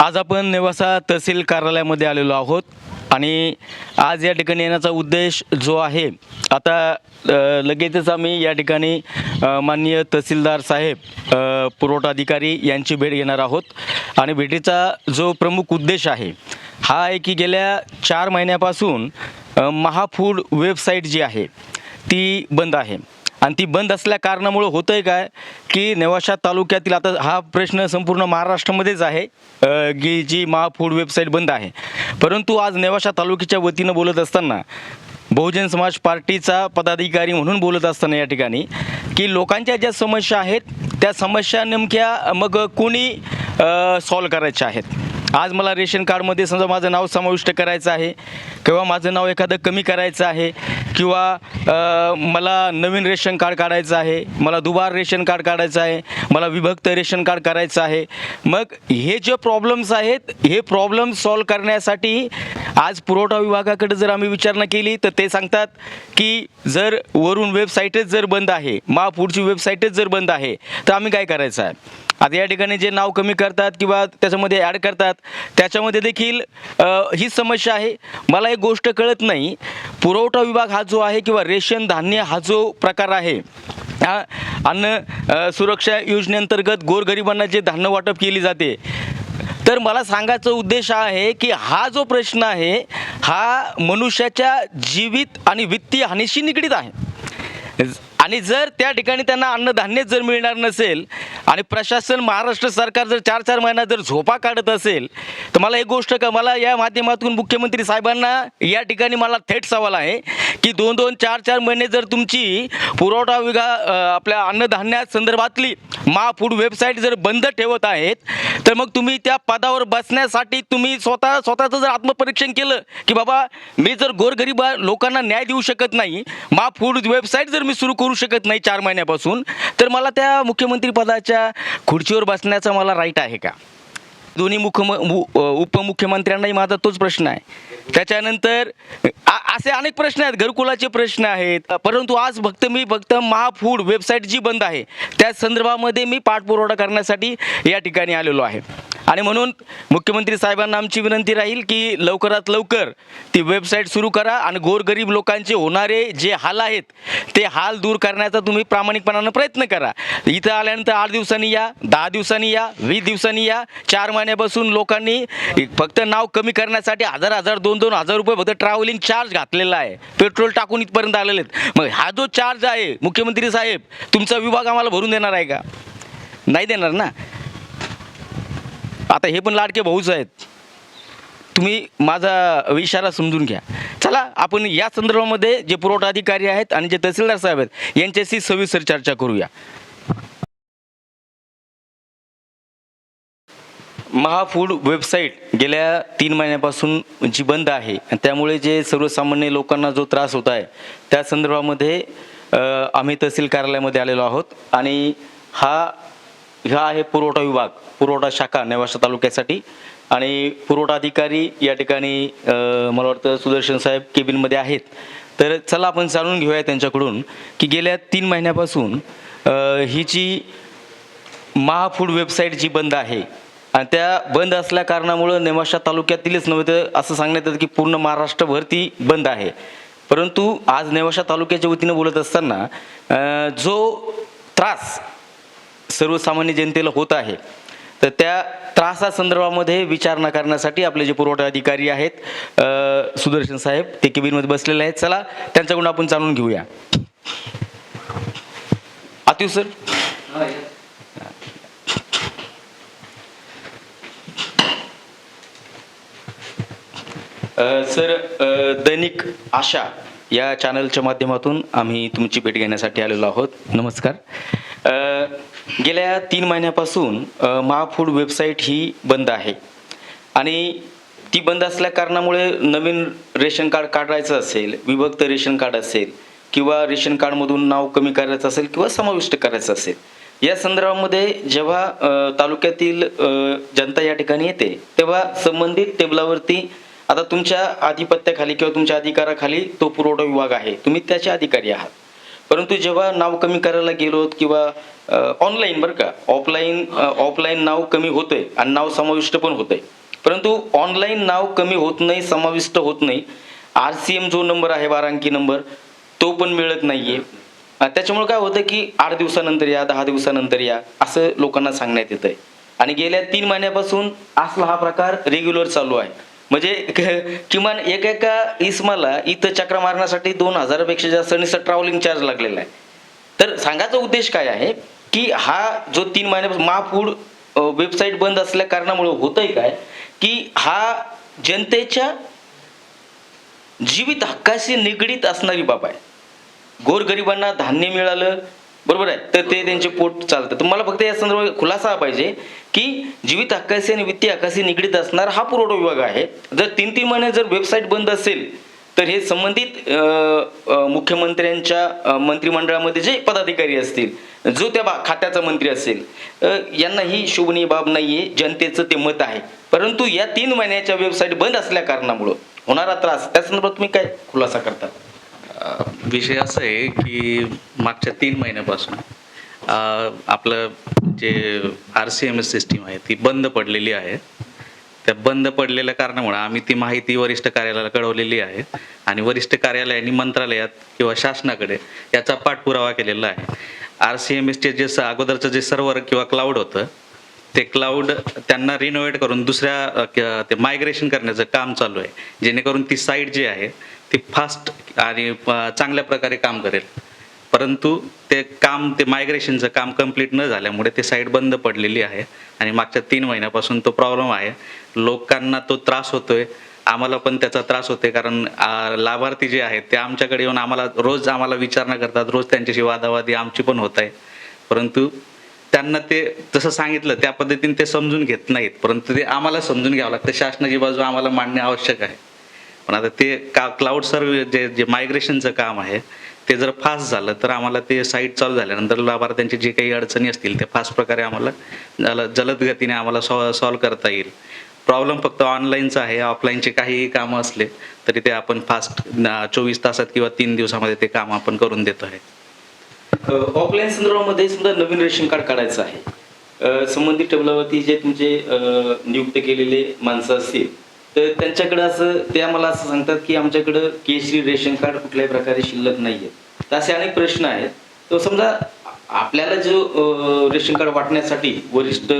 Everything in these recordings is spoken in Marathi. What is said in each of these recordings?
आज आपण नेवासा तहसील कार्यालयामध्ये आलेलो आहोत आणि आज या ठिकाणी येण्याचा उद्देश जो आहे आता लगेचच आम्ही या ठिकाणी माननीय तहसीलदार साहेब पुरवठा अधिकारी यांची भेट घेणार आहोत. आणि भेटीचा जो प्रमुख उद्देश आहे हा आहे की गेल्या चार महिन्यापासून महाफूड वेबसाईट जी आहे ती बंद आहे. आणि ती बंद असल्या कारणामुळं होतं आहे काय की नेवाशा तालुक्यातील आता हा प्रश्न संपूर्ण महाराष्ट्रामध्येच आहे की जी महाफूड वेबसाईट बंद आहे. परंतु आज नेवाशा तालुक्याच्या वतीनं बोलत असताना बहुजन समाज पार्टीचा पदाधिकारी म्हणून बोलत असताना या ठिकाणी की लोकांच्या ज्या समस्या आहेत त्या समस्या नेमक्या मग कोणी सॉल्व करायच्या आहेत? आज मला रेशन कार्डमध्ये समजा माझं नाव समाविष्ट करायचं आहे किंवा माझं नाव एखादं कमी करायचं आहे किंवा मला नवीन रेशन कार्ड काढायचं आहे मला दुबार रेशन कार्ड काढायचं आहे मला विभक्त रेशन कार्ड करायचं आहे मग हे जे प्रॉब्लेम्स आहेत हे प्रॉब्लेम सॉल्व करण्यासाठी आज पुरवठा विभागाकडे जर आम्ही विचारणा केली तर ते सांगतात की जर वरून वेबसाईटच जर बंद आहे महापुढची वेबसाईटच जर बंद आहे तर आम्ही काय करायचं आहे? आता या ठिकाणी जे नाव कमी करतात किंवा त्याच्यामध्ये ॲड करतात त्याच्यामध्ये देखील ही समस्या आहे. मला एक गोष्ट कळत नाही. पुरवठा विभाग हा जो आहे किंवा रेशन धान्य हा जो प्रकार आहे हा अन्न सुरक्षा योजनेअंतर्गत गोरगरिबांना जे धान्य वाटप केली जाते तर मला सांगायचा उद्देश हा आहे की हा जो प्रश्न आहे हा मनुष्याच्या जीवित आणि वित्तीय हानीशी निगडीत आहे. आणि जर त्या ठिकाणी त्यांना अन्नधान्य जर मिळणार नसेल आणि प्रशासन महाराष्ट्र सरकार जर चार चार महिना जर झोपा काढत असेल तर मला एक गोष्ट का मला या माध्यमातून मुख्यमंत्री साहेबांना या ठिकाणी मला थेट सवाल आहे की दोन दोन चार चार महिने जर तुमची पुरवठा विभाग आपल्या अन्नधान्या संदर्भातली महाफूड वेबसाईट जर बंद ठेवत आहेत तर मग तुम्ही त्या पदावर बसण्यासाठी तुम्ही स्वतः स्वतःचं जर आत्मपरीक्षण केलं की बाबा मी जर गोरगरीब लोकांना न्याय देऊ शकत नाही मा फूड वेबसाईट जर मी सुरू करू शकत नाही चार महिन्यापासून तर मला त्या मुख्यमंत्री पदाच्या खुर्चीवर बसण्याचा मला राईट आहे का? दोन्ही मुखम उपमुख्यमंत्र्यांनाही माझा तोच प्रश्न आहे. त्याच्यानंतर आ- असे अनेक प्रश्न आहेत घरकुलाचे प्रश्न आहेत. परंतु आज फक्त मी फक्त महाफूड वेबसाईट जी बंद आहे त्या संदर्भामध्ये मी पाठपुरावा करण्यासाठी या ठिकाणी आलेलो आहे. आणि म्हणून मुख्यमंत्री साहेबांना आमची विनंती राहील की लवकरात लवकर ती वेबसाईट सुरू करा आणि गोरगरीब लोकांचे होणारे जे हाल आहेत ते हाल दूर करण्याचा तुम्ही प्रामाणिकपणानं प्रयत्न करा. इथं आल्यानंतर आठ दिवसांनी या दहा दिवसांनी या वीस दिवसांनी या चार महिन्यापासून लोकांनी फक्त नाव कमी करण्यासाठी हजार हजार दोन दोन हजार रुपये फक्त ट्रॅव्हलिंग चार्ज घातलेला आहे. पेट्रोल टाकून इथपर्यंत आलेले आहेत. मग हा जो चार्ज आहे मुख्यमंत्री साहेब तुमचा विभाग आम्हाला भरून देणार आहे का? नाही देणार ना? आता हे पण लाडके भाऊच आहेत. तुम्ही माझा इशारा समजून घ्या. चला आपण या संदर्भामध्ये जे पुरवठा अधिकारी आहेत आणि जे तहसीलदार साहेब आहेत यांच्याशी सविस्तर चर्चा करूया. महाफूड वेबसाईट गेल्या तीन महिन्यापासून जी बंद आहे. त्यामुळे जे सर्वसामान्य लोकांना जो त्रास होत आहे त्या संदर्भामध्ये आम्ही तहसील कार्यालयामध्ये आलेलो आहोत. आणि हा हा आहे पुरवठा विभाग पुरवठा शाखा नेवाशा तालुक्यासाठी. आणि पुरवठा अधिकारी या ठिकाणी मला वाटतं सुदर्शन साहेब केबिनमध्ये आहेत. तर चला आपण जाणून घेऊया त्यांच्याकडून की गेल्या तीन महिन्यापासून ही जी महाफूड वेबसाईट जी बंद आहे आणि त्या बंद असल्या कारणामुळं नेवाशा तालुक्यातीलच नव्हे तर असं सांगण्यात येतं की पूर्ण महाराष्ट्रभर ती बंद आहे. परंतु आज नेवाशा तालुक्याच्या वतीनं बोलत असताना जो त्रास सर्वसामान्य जनतेला होत आहे. तर त्या त्रासासंदर्भामध्ये विचारणा करण्यासाठी आपले जे पुरवठा अधिकारी आहेत सुदर्शन साहेब ते केबिनमध्ये बसलेले आहेत. चला त्यांच्याकडून आपण जाणून घेऊया. आतिव सर सर दैनिक आशा या चॅनलच्या माध्यमातून आम्ही तुमची भेट घेण्यासाठी आलेलो आहोत. नमस्कार. गेल्या तीन महिन्यापासून महाफूड वेबसाईट ही बंद आहे. आणि ती बंद असल्या कारणामुळे नवीन रेशन कार्ड काढायचं असेल विभक्त रेशन कार्ड असेल किंवा रेशन कार्डमधून नाव कमी करायचं असेल किंवा समाविष्ट करायचं असेल या संदर्भामध्ये जेव्हा तालुक्यातील जनता या ठिकाणी येते तेव्हा संबंधित टेबलावरती आता तुमच्या आधिपत्याखाली किंवा तुमच्या अधिकाराखाली तो पुरवठा विभाग आहे. तुम्ही त्याचे अधिकारी आहात. परंतु जेव्हा नाव कमी करायला गेलो किंवा ऑनलाईन बरं का ऑफलाईन ऑफलाईन नाव कमी होतंय आणि नाव समाविष्ट पण होतंय. परंतु ऑनलाईन नाव कमी होत नाही समाविष्ट होत नाही. आर सी एम जो नंबर आहे बारा अंकी नंबर तो पण मिळत नाहीये. त्याच्यामुळे काय होतं की आठ दिवसानंतर या दहा दिवसानंतर या असं लोकांना सांगण्यात येत आहे आणि गेल्या तीन महिन्यापासून असला हा प्रकार रेग्युलर चालू आहे. म्हणजे क- किमान एका एका इसमाला इथं चक्र मारण्यासाठी दोन हजारापेक्षा जास्त नुसतं ट्रॅव्हलिंग चार्ज लागलेला आहे. तर सांगायचा उद्देश काय आहे की हा जो तीन महिन्यापासून महाफूड वेबसाईट बंद असल्या कारणामुळे होतंय काय की हा जनतेच्या जीवित हक्काशी निगडीत असणारी बाब आहे. गोरगरिबांना धान्य मिळालं बरोबर आहे. तर ते त्यांचे पोट चालतं. तुम्हाला मला फक्त या संदर्भात खुलासा पाहिजे की जीवित हक्काशी आणि वित्तीय हक्काशी निगडीत असणारा हा पुरवठा विभाग आहे. जर तीन तीन महिने जर वेबसाईट बंद असेल तर हे संबंधित मुख्यमंत्र्यांच्या मंत्रिमंडळामध्ये जे पदाधिकारी असतील जो त्या बा- खात्याचा मंत्री असेल यांना ही शोभनीय बाब नाहीये. जनतेचं ते मत आहे. परंतु या तीन महिन्याच्या वेबसाईट बंद असल्या कारणामुळं होणारा त्रास त्या संदर्भात तुम्ही काय खुलासा करता? विषय असा आहे की मागच्या तीन महिन्यापासून आपलं जे R C M S system आहे ती बंद पडलेली आहे. त्या बंद पडलेल्या कारणामुळे आम्ही ती माहिती वरिष्ठ कार्यालयाला कळवलेली आहे आणि वरिष्ठ कार्यालयाने मंत्रालयात किंवा शासनाकडे याचा पाठपुरावा केलेला आहे. आर सी एम एसचे जे स- अगोदरचं जे सर्व्हर किंवा क्लाउड होतं ते क्लाउड त्यांना रिनोव्हेट करून दुसऱ्या ते मायग्रेशन करण्याचं काम चालू आहे. जेणेकरून ती साईट जी आहे ती फास्ट आणि चांगल्या प्रकारे काम करेल. परंतु ते काम ते मायग्रेशनचं काम कंप्लीट न झाल्यामुळे ते साईट बंद पडलेली आहे आणि मागच्या तीन महिन्यापासून तो प्रॉब्लेम आहे. लोकांना तो त्रास होतोय. आम्हाला पण त्याचा त्रास होते कारण लाभार्थी जे आहेत ते आमच्याकडे येऊन आम्हाला रोज आम्हाला विचारणा करतात. रोज त्यांच्याशी वादावादी आमची पण होत आहे. परंतु त्यांना ते जसं सांगितलं त्या पद्धतीने ते समजून घेत नाहीत. परंतु ते आम्हाला समजून घ्यावं लागतं. शासनाची बाजू आम्हाला मांडणे आवश्यक आहे. पण आता ते का क्लाउड सर्व जे जे मायग्रेशनचं काम आहे ते जर फास्ट झालं तर आम्हाला ते साईट चालू झाल्यानंतर लाभार्थ्यांची जे काही अडचणी असतील ते फास्ट प्रकारे आम्हाला जल जलद गतीने आम्हाला सॉ सॉल्व करता येईल. प्रॉब्लेम फक्त ऑनलाईनचा आहे ऑफलाईनचे काहीही कामं असले तरी ते आपण फास्ट चोवीस तासात किंवा तीन दिवसामध्ये ते काम आपण करून देतो आहे. ऑफलाईन संदर्भामध्ये समजा नवीन रेशन कार्ड काढायचं आहे. संबंधित टेबलावरती जे तुमचे नियुक्त केलेले माणसं असतील तर त्यांच्याकडे असं ते आम्हाला असं सांगतात की आमच्याकडं केशरी रेशन कार्ड कुठल्याही प्रकारे शिल्लक नाहीये. तर असे अनेक प्रश्न आहेत. तर समजा आपल्याला जो रेशन कार्ड वाटण्यासाठी वरिष्ठ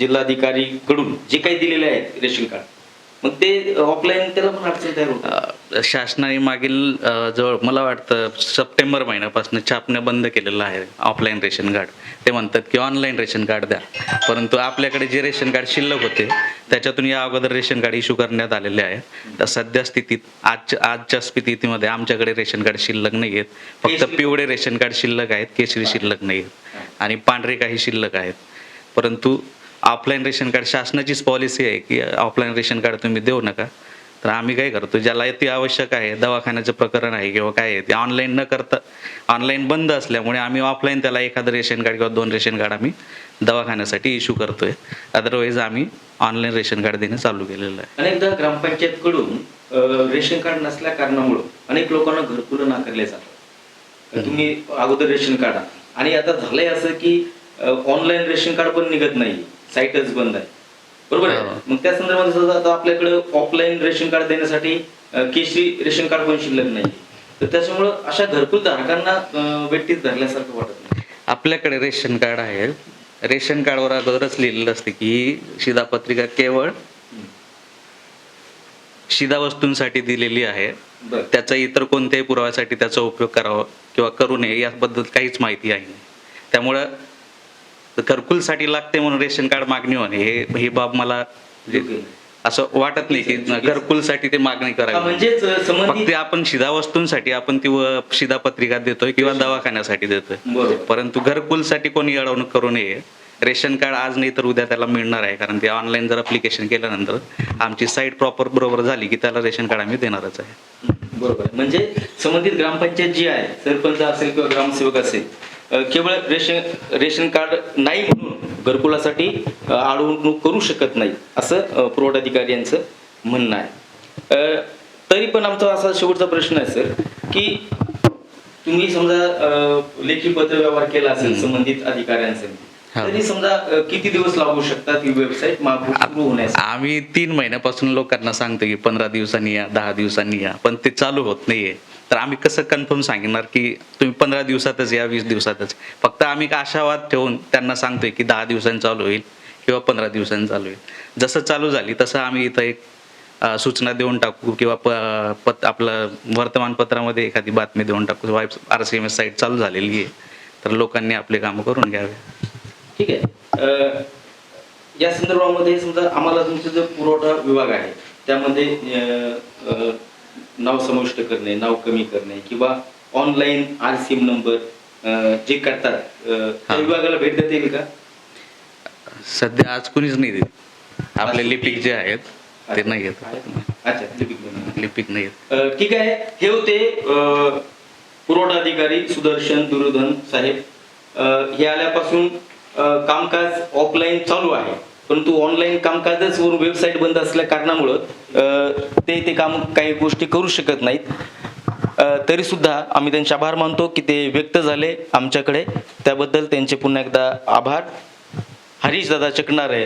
जिल्हाधिकारीकडून जे काही दिलेले आहेत रेशन कार्ड मग ते ऑफलाईन त्याला पण अडचण तयार होतात शासनाने मागील जवळ मला वाटतं सप्टेंबर महिन्यापासून छापणं बंद केलेलं आहे ऑफलाईन रेशन कार्ड. ते म्हणतात की ऑनलाईन रेशन कार्ड द्या. परंतु आपल्याकडे जे रेशन कार्ड शिल्लक होते त्याच्यातून या अगोदर रेशन कार्ड इश्यू करण्यात आलेले आहे. तर सध्या स्थितीत आजच्या आजच्या स्थितीमध्ये आमच्याकडे रेशन कार्ड शिल्लक नाही आहेत. फक्त पिवळे रेशन कार्ड शिल्लक आहेत केशरी शिल्लक नाही आहेत. आणि पांढरे काही शिल्लक आहेत. परंतु ऑफलाईन रेशन कार्ड शासनाचीच पॉलिसी आहे की ऑफलाईन रेशन कार्ड तुम्ही देऊ नका. तर आम्ही काय करतो ज्याला ते आवश्यक आहे दवाखान्याचं प्रकरण आहे किंवा काय आहे ते ऑनलाईन न करता ऑनलाईन बंद असल्यामुळे आम्ही ऑफलाईन त्याला एखादं रेशन कार्ड किंवा दोन रेशन कार्ड आम्ही दवाखान्यासाठी इश्यू करतोय. अदरवाईज आम्ही ऑनलाईन रेशन कार्ड देणं चालू केलेलं आहे. अनेकदा ग्रामपंचायतकडून रेशन कार्ड नसल्या कारणामुळं अनेक लोकांना घरकुलं नाकारले जातात. तुम्ही अगोदर रेशन काढा. आणि आता झालंय असं की ऑनलाईन रेशन कार्ड पण निघत नाही. साईटच बंद आहे. बरोबर आहे? हो. मग त्या संदर्भात आता आपल्याकडे ऑफलाईन रेशन कार्ड देण्यासाठी केशरी रेशन कार्ड पण शिल्लक नाही. तर त्याच्यामुळं अशा घरकुल धारकांना अ, वेठीत धरल्यासारखं वाटत नाही. आपल्याकडे रेशन कार्ड आहे. रेशन कार्डवर अगोदरच लिहिलेलं असते की ही शिधापत्रिका केवळ शिधावस्तूंसाठी दिलेली आहे. त्याचा इतर कोणत्याही पुराव्यासाठी त्याचा उपयोग करावा किंवा करू नये याबद्दल काहीच माहिती आहे नाही त्यामुळं घरकुलसाठी लागते म्हणून रेशन कार्ड मागणी होणे हे ही बाब मला. असं वाटत नाही की घरकुलसाठी ते मागणी करावी. फक्त आपण शिधावस्तूंसाठी आपण ती व- शिधापत्रिका देतोय किंवा दवाखान्यासाठी देतोय. परंतु घरकुलसाठी कोणी अडवणूक करू नये. रेशन कार्ड आज नाही तर उद्या त्याला मिळणार आहे. कारण ते ऑनलाईन जर अप्लिकेशन केल्यानंतर आमची साईट प्रॉपर बरोबर झाली की त्याला रेशन कार्ड आम्ही देणारच आहे. बरोबर. म्हणजे संबंधित ग्रामपंचायत जी आहे सरपंच असेल किंवा ग्रामसेवक असेल केवळ रेशन रेशन कार्ड नाही घरकुलासाठी अ, अडवणूक करू शकत नाही असं अ, पुरवठाधिकारी यांचं म्हणणं आहे तरी पण आमचा असा शेवटचा प्रश्न आहे सर की तुम्ही समजा लेखी पत्र व्यवहार केला असेल. संबंधित अधिकाऱ्यांचे. तरी समजा किती दिवस लागू शकतात ही वेबसाईट होण्यास आम्ही तीन महिन्यापासून लोकांना सांगतो की पंधरा दिवसांनी या दहा दिवसांनी या पण ते चालू होत नाहीये तर आम्ही कसं कन्फर्म सांगणार की तुम्ही पंधरा दिवसातच या वीस दिवसातच? फक्त आम्ही एक आशावाद ठेवून त्यांना सांगतोय की दहा दिवसांनी चालू होईल किंवा पंधरा दिवसांनी चालू होईल. जसं चालू झाली तसं आम्ही इथं एक सूचना देऊन टाकू किंवा प पत आपलं वर्तमानपत्रामध्ये एखादी बातमी देऊन टाकू. R C M S site चालू झालेली आहे. तर लोकांनी आपले कामं करून घ्यावे. ठीक आहे. या संदर्भामध्ये समजा आम्हाला तुमचा जो पुरवठा विभाग आहे त्यामध्ये नाव समाविष्ट करणे नाव कमी करणे किंवा online R C M number जे करतात त्या. विभागाला भेट देता येईल का? सध्या आज कुणीच नाही देत. आपले लिपिक जे आहेत ते नाही येत अच्छा लिपिक नाही येत ठीक आहे. हे होते पुरवठा अधिकारी सुदर्शन दुर्योधन साहेब. हे आल्यापासून कामकाज ऑफलाईन चालू आहे. परंतु ऑनलाईन कामकाजच वरून वेबसाईट बंद असल्या कारणामुळं ते ते काम काही गोष्टी करू शकत नाहीत. तरी सुद्धा आम्ही त्यांचे आभार मानतो की ते व्यक्त झाले आमच्याकडे. त्याबद्दल त्यांचे पुन्हा एकदा आभार. हरीश दादा चकणारे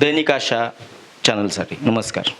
दैनिक आशा चॅनलसाठी नमस्कार.